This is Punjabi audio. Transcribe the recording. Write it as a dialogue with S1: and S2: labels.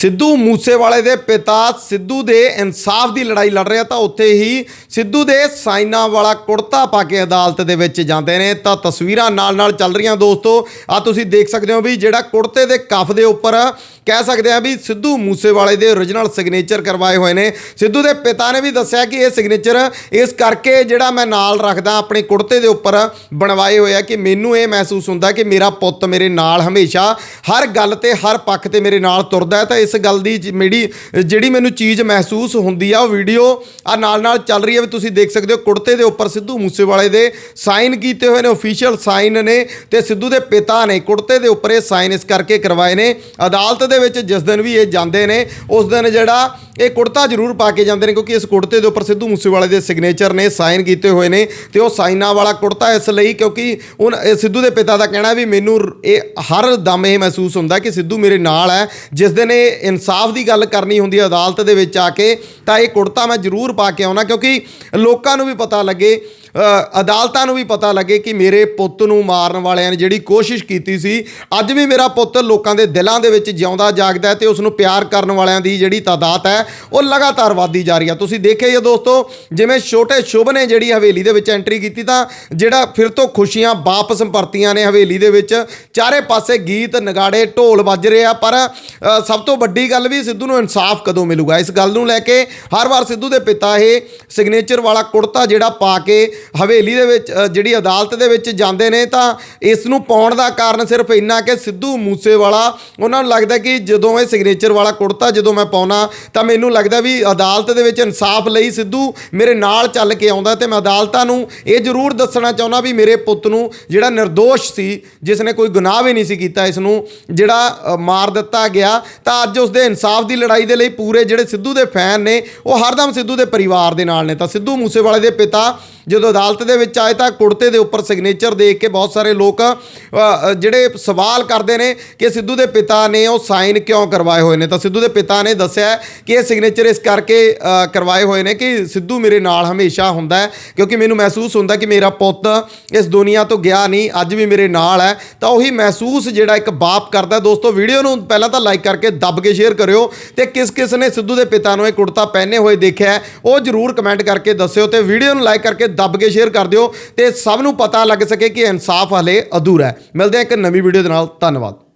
S1: ਸਿੱਧੂ ਮੂਸੇਵਾਲੇ ਦੇ ਪਿਤਾ ਸਿੱਧੂ ਦੇ ਇਨਸਾਫ ਦੀ ਲੜਾਈ ਲੜ ਰਿਹਾ ਤਾਂ ਉੱਥੇ ਹੀ ਸਿੱਧੂ ਦੇ ਸਾਈਨਾ ਵਾਲਾ ਕੁੜਤਾ ਪਾ ਕੇ ਅਦਾਲਤ ਦੇ ਵਿੱਚ ਜਾਂਦੇ ਨੇ। ਤਾਂ ਤਸਵੀਰਾਂ ਨਾਲ ਨਾਲ ਚੱਲ ਰਹੀਆਂ ਦੋਸਤੋ ਆ ਤੁਸੀਂ ਦੇਖ ਸਕਦੇ ਹੋ ਵੀ ਜਿਹੜਾ ਕੁੜਤੇ ਦੇ ਕਫ ਦੇ ਉੱਪਰ ਕਹਿ ਸਕਦੇ ਹਾਂ ਵੀ ਸਿੱਧੂ ਮੂਸੇਵਾਲੇ ਦੇ origignal ਸਿਗਨੇਚਰ ਕਰਵਾਏ ਹੋਏ ਨੇ। ਸਿੱਧੂ ਦੇ ਪਿਤਾ ਨੇ ਵੀ ਦੱਸਿਆ ਕਿ ਇਹ ਸਿਗਨੇਚਰ ਇਸ ਕਰਕੇ ਜਿਹੜਾ ਮੈਂ ਨਾਲ ਰੱਖਦਾ, ਆਪਣੇ ਕੁੜਤੇ ਦੇ ਉੱਪਰ ਬਣਵਾਏ ਹੋਏ ਆ ਕਿ ਮੈਨੂੰ ਇਹ ਮਹਿਸੂਸ ਹੁੰਦਾ ਕਿ ਮੇਰਾ ਪੁੱਤ ਮੇਰੇ ਨਾਲ ਹਮੇਸ਼ਾ ਹਰ ਗੱਲ ਤੇ, ਹਰ ਪੱਖ ਤੇ ਮੇਰੇ ਨਾਲ ਤੁਰਦਾ ਹੈ। ਤਾਂ ਇਸ ਗੱਲ ਦੀ ਮੇਰੀ, ਜਿਹੜੀ ਮੈਨੂੰ ਚੀਜ਼ ਮਹਿਸੂਸ ਹੁੰਦੀ ਆ, ਉਹ ਵੀਡੀਓ ਆ ਨਾਲ ਨਾਲ ਚੱਲ ਰਹੀ ਹੈ। ਵੀ ਤੁਸੀਂ ਦੇਖ ਸਕਦੇ ਹੋ ਕੁੜਤੇ ਦੇ ਉੱਪਰ ਸਿੱਧੂ ਮੂਸੇਵਾਲੇ ਦੇ ਸਾਈਨ ਕੀਤੇ ਹੋਏ ਨੇ ਅਫੀਸ਼ੀਅਲ ਸਾਈਨ ਨੇ ਤੇ ਸਿੱਧੂ ਦੇ ਪਿਤਾ ਨੇ ਕੁੜਤੇ ਦੇ ਉੱਪਰ ਇਹ ਸਾਈਨ ਇਸ ਕਰਕੇ ਕਰਵਾਏ ਨੇ। ਅਦਾਲਤ ਦੇ ਵਿੱਚ ਜਿਸ ਦਿਨ ਵੀ ਇਹ ਜਾਂਦੇ ਨੇ, ਉਸ ਦਿਨ ਜਿਹੜਾ ਇਹ ਕੁੜਤਾ ਜ਼ਰੂਰ ਪਾ ਕੇ ਜਾਂਦੇ ਨੇ, ਕਿਉਂਕਿ ਇਸ ਕੁੜਤੇ ਦੇ ਉੱਪਰ ਸਿੱਧੂ ਮੂਸੇਵਾਲੇ ਦੇ ਸਿਗਨੇਚਰ ਨੇ ਸਾਈਨ ਕੀਤੇ ਹੋਏ ਨੇ, ਤੇ ਉਹ ਸਾਈਨਾਂ ਵਾਲਾ ਕੁੜਤਾ ਇਸ ਲਈ ਕਿਉਂਕਿ ਉਹ ਸਿੱਧੂ ਦੇ ਪਿਤਾ ਦਾ ਕਹਿਣਾ ਵੀ ਮੈਨੂੰ ਇਹ ਹਰ ਦਮ ਇਹ ਮਹਿਸੂਸ ਹੁੰਦਾ ਕਿ ਸਿੱਧੂ ਮੇਰੇ ਨਾਲ ਹੈ। ਜਿਸ ਦਿਨ ਇਹ ਇਨਸਾਫ ਦੀ ਗੱਲ ਕਰਨੀ ਹੁੰਦੀ ਹੈ ਅਦਾਲਤ ਦੇ ਵਿੱਚ ਆ ਕੇ, ਤਾਂ ਇਹ ਕੁੜਤਾ ਮੈਂ ਜ਼ਰੂਰ ਪਾ ਕੇ ਆਉਣਾ, ਕਿਉਂਕਿ ਲੋਕਾਂ ਨੂੰ ਵੀ ਪਤਾ ਲੱਗੇ ਅਦਾਲਤਾਂ ਨੂੰ ਵੀ ਪਤਾ ਲੱਗੇ ਕਿ ਮੇਰੇ ਪੁੱਤ ਨੂੰ ਮਾਰਨ ਵਾਲਿਆਂ ਨੇ ਜਿਹੜੀ ਕੋਸ਼ਿਸ਼ ਕੀਤੀ ਸੀ, ਅੱਜ ਵੀ ਮੇਰਾ ਪੁੱਤ ਲੋਕਾਂ ਦੇ ਦਿਲਾਂ ਦੇ ਵਿੱਚ ਜਿਉਂਦਾ ਜਾਗਦਾ ਹੈ ਤੇ ਉਸ ਨੂੰ ਪਿਆਰ ਕਰਨ ਵਾਲਿਆਂ ਦੀ ਜਿਹੜੀ ਤਾਦਾਦ ਹੈ, ਉਹ ਲਗਾਤਾਰ ਵਧਦੀ ਜਾ ਰਹੀ ਹੈ। ਤੁਸੀਂ ਦੇਖਿਆ ਹੀ ਦੋਸਤੋ, ਜਿਵੇਂ ਛੋਟੇ ਸ਼ੁਭ ਨੇ ਜਿਹੜੀ ਹਵੇਲੀ ਦੇ ਵਿੱਚ ਐਂਟਰੀ ਕੀਤੀ ਤਾਂ ਜਿਹੜਾ ਫਿਰ ਤੋਂ ਖੁਸ਼ੀਆਂ ਵਾਪਸ ਪਰਤੀਆਂ ਨੇ ਹਵੇਲੀ ਦੇ ਵਿੱਚ, ਚਾਰੇ ਪਾਸੇ ਗੀਤ, ਨਗਾੜੇ, ਢੋਲ ਵੱਜ ਰਹੇ ਆ, ਪਰ ਸਭ ਤੋਂ ਵੱਡੀ ਗੱਲ ਵੀ ਸਿੱਧੂ ਨੂੰ ਇਨਸਾਫ ਕਦੋਂ ਮਿਲੂਗਾ? ਇਸ ਗੱਲ ਨੂੰ ਲੈ ਕੇ ਹਰ ਵਾਰ ਸਿੱਧੂ ਦੇ ਪਿਤਾ ਇਹ ਸਿਗਨੇਚਰ ਵਾਲਾ ਕੁੜਤਾ ਜਿਹੜਾ ਪਾ ਕੇ ਹਵੇਲੀ ਦੇ ਵਿੱਚ ਜਿਹੜੀ ਅਦਾਲਤ ਦੇ ਵਿੱਚ ਜਾਂਦੇ ਨੇ, ਤਾਂ ਇਸ ਨੂੰ ਪਾਉਣ ਦਾ ਕਾਰਨ ਸਿਰਫ ਇੰਨਾ ਕਿ ਸਿੱਧੂ ਮੂਸੇਵਾਲਾ, ਉਹਨਾਂ ਨੂੰ ਲੱਗਦਾ ਕਿ ਜਦੋਂ ਇਹ ਸਿਗਨੇਚਰ ਵਾਲਾ ਕੁੜਤਾ ਜਦੋਂ ਮੈਂ ਪਾਉਣਾ, ਤਾਂ ਮੈਨੂੰ ਲੱਗਦਾ ਵੀ ਅਦਾਲਤ ਦੇ ਵਿੱਚ ਇਨਸਾਫ ਲਈ ਸਿੱਧੂ ਮੇਰੇ ਨਾਲ ਚੱਲ ਕੇ ਆਉਂਦਾ ਤੇ ਮੈਂ ਅਦਾਲਤਾਂ ਨੂੰ ਇਹ ਜ਼ਰੂਰ ਦੱਸਣਾ ਚਾਹੁੰਦਾ ਵੀ ਮੇਰੇ ਪੁੱਤ ਨੂੰ ਜਿਹੜਾ નિર્ਦੋਸ਼ ਸੀ, ਜਿਸ ਨੇ ਕੋਈ ਗੁਨਾਹ ਵੀ ਨਹੀਂ ਸੀ ਕੀਤਾ ਇਸ ਨੂੰ, ਜਿਹੜਾ ਮਾਰ ਦਿੱਤਾ ਗਿਆ, ਤਾਂ ਅੱਜ ਉਸ ਦੇ ਇਨਸਾਫ ਦੀ ਲੜਾਈ ਦੇ ਲਈ ਪੂਰੇ ਜਿਹੜੇ ਸਿੱਧੂ ਦੇ ਫੈਨ ਨੇ, ਉਹ ਹਰਦਮ ਸਿੱਧੂ ਦੇ ਪਰਿਵਾਰ ਦੇ ਨਾਲ ਨੇ। ਤਾਂ ਸਿੱਧੂ ਮੂਸੇਵਾਲੇ ਦੇ ਪਿਤਾ ਜਦੋਂ ਅਦਾਲਤ ਦੇ ਵਿੱਚ ਆਏ ਤਾਂ ਕੁੜਤੇ ਦੇ ਉੱਪਰ ਸਿਗਨੇਚਰ ਦੇਖ ਕੇ ਬਹੁਤ ਸਾਰੇ ਲੋਕ ਜਿਹੜੇ ਸਵਾਲ ਕਰਦੇ ਨੇ ਕਿ ਸਿੱਧੂ ਦੇ ਪਿਤਾ ਨੇ ਉਹ ਸਾਈਨ ਕਿਉਂ ਕਰਵਾਏ ਹੋਏ ਨੇ? ਤਾਂ ਸਿੱਧੂ ਦੇ ਪਿਤਾ ਨੇ ਦੱਸਿਆ ਕਿ ਇਹ ਸਿਗਨੇਚਰ ਇਸ ਕਰਕੇ ਕਰਵਾਏ ਹੋਏ ਨੇ ਕਿ ਸਿੱਧੂ ਮੇਰੇ ਨਾਲ ਹਮੇਸ਼ਾ ਹੁੰਦਾ ਹੈ, ਕਿਉਂਕਿ ਮੈਨੂੰ ਮਹਿਸੂਸ ਹੁੰਦਾ ਕਿ ਮੇਰਾ ਪੁੱਤ ਇਸ ਦੁਨੀਆ ਤੋਂ ਗਿਆ ਨਹੀਂ, ਅੱਜ ਵੀ ਮੇਰੇ ਨਾਲ ਹੈ। ਤਾਂ ਉਹੀ ਮਹਿਸੂਸ ਜਿਹੜਾ ਇੱਕ ਬਾਪ ਕਰਦਾ ਦੋਸਤੋ, ਵੀਡੀਓ ਨੂੰ ਪਹਿਲਾਂ ਤਾਂ ਲਾਈਕ ਕਰਕੇ ਦੱਬ ਕੇ ਸ਼ੇਅਰ ਕਰਿਓ ਤੇ ਕਿਸ ਕਿਸ ਨੇ ਸਿੱਧੂ ਦੇ ਪਿਤਾ ਨੂੰ ਇਹ ਕੁੜਤਾ ਪਹਿਨੇ ਹੋਏ ਦੇਖਿਆ ਉਹ ਜਰੂਰ ਕਮੈਂਟ ਕਰਕੇ ਦੱਸਿਓ ਤੇ ਵੀਡੀਓ ਨੂੰ ਲਾਈਕ ਕਰਕੇ ਦੱਬ ਕੇ ਸ਼ੇਅਰ ਕਰ ਦਿਓ ਤੇ ਸਭ ਨੂੰ ਪਤਾ ਲੱਗ ਸਕੇ ਕਿ ਇਨਸਾਫ ਹਲੇ ਅਧੂਰਾ ਹੈ। ਮਿਲਦੇ ਹਾਂ ਇੱਕ ਨਵੀਂ ਵੀਡੀਓ ਦੇ ਨਾਲ। ਧੰਨਵਾਦ।